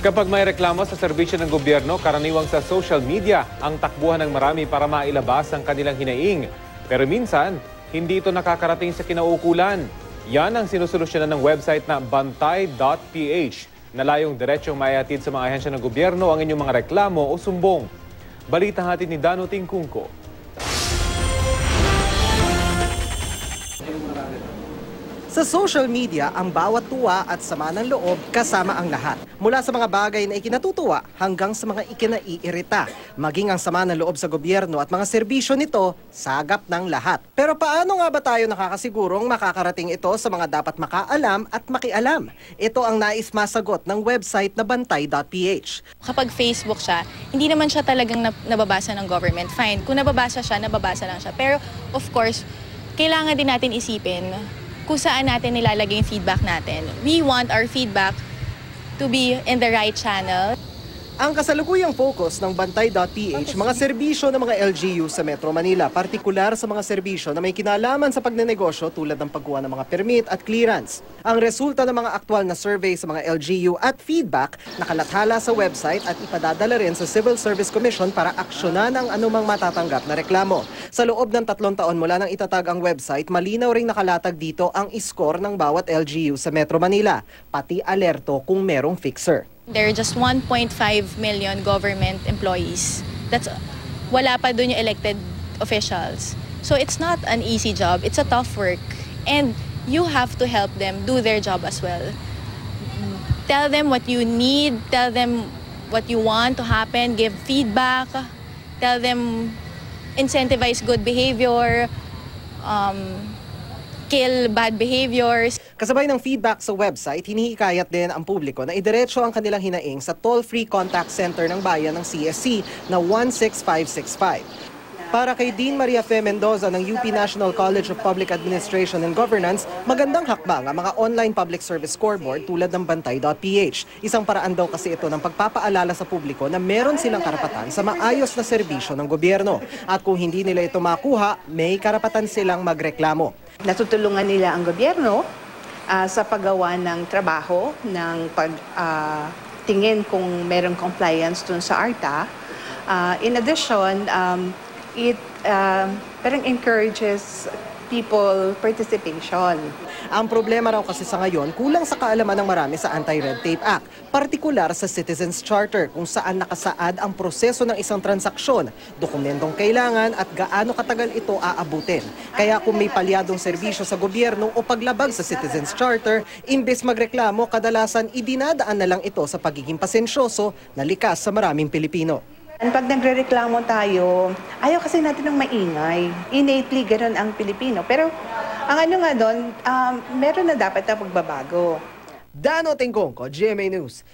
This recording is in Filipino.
Kapag may reklamo sa serbisyo ng gobyerno, karaniwang sa social media ang takbuhan ng marami para mailabas ang kanilang hinaing. Pero minsan, hindi ito nakakarating sa kinaukulan. Yan ang sinusolusyonan ng website na bantay.ph na layong diretsong maiatid sa mga ahensya ng gobyerno ang inyong mga reklamo o sumbong. Balita hatid ni Dano Tingkungko. Sa social media, ang bawat tuwa at sama ng loob kasama ang lahat. Mula sa mga bagay na ikinatutuwa hanggang sa mga ikinaiirita. Maging ang sama ng loob sa gobyerno at mga serbisyo nito, sagap ng lahat. Pero paano nga ba tayo nakakasigurong makakarating ito sa mga dapat makaalam at makialam? Ito ang nais masagot ng website na bantay.ph. kapag Facebook siya, hindi naman siya talagang nab- nababasa ng government. Fine, kung nababasa siya, nababasa lang siya. Pero of course, kailangan din natin isipin kung saan natin nilalagay yung feedback natin. We want our feedback to be in the right channel. Ang kasalukuyang focus ng Bantay.ph, mga serbisyo ng mga LGU sa Metro Manila, partikular sa mga serbisyo na may kinalaman sa pagnenegosyo tulad ng pagkuha ng mga permit at clearance. Ang resulta ng mga aktwal na survey sa mga LGU at feedback nakalathala sa website at ipadadala rin sa Civil Service Commission para aksyonan ang anumang matatanggap na reklamo. Sa loob ng tatlong taon mula nang itatag ang website, malinaw ring nakalatag dito ang score ng bawat LGU sa Metro Manila, pati alerto kung merong fixer. There are just 1.5 million government employees. That's wala pa dun yung elected officials. So it's not an easy job. It's a tough work. And you have to help them do their job as well. Tell them what you need, tell them what you want to happen, give feedback, tell them incentivize good behavior, um, kill bad behaviors. Kasabay ng feedback sa website, hinihikayat din ang publiko na idiretso ang kanilang hinaing sa toll-free contact center ng bayan ng CSC na 16565. Para kay Dean Maria Fe Mendoza ng UP National College of Public Administration and Governance, magandang hakbang ang mga online public service scoreboard tulad ng bantay.ph. Isang paraan daw kasi ito ng pagpapaalala sa publiko na meron silang karapatan sa maayos na serbisyo ng gobyerno. At kung hindi nila ito makuha, may karapatan silang magreklamo. natutulungan nila ang gobyerno ah, sa paggawa ng trabaho, ng pag tingin kung merong compliance dun sa ARTA. Ah, in addition, um, it um, parang encourages people participation. Ang problema raw kasi sa ngayon, kulang sa kaalaman ng marami sa Anti-Red Tape Act, partikular sa Citizens Charter kung saan nakasaad ang proseso ng isang transaksyon, dokumentong kailangan at gaano katagal ito aabutin. Kaya kung may palyadong serbisyo sa gobyerno o paglabag sa Citizens Charter, imbes magreklamo, kadalasan idinadaan na lang ito sa pagiging pasensyoso na likas sa maraming Pilipino. And pag nagre-reklamo tayo, ayaw kasi natin ng maingay. Innately, ganun ang Pilipino. Pero ang ano nga doon, um, meron na dapat na pagbabago. Dano Tingkong ko, GMA News.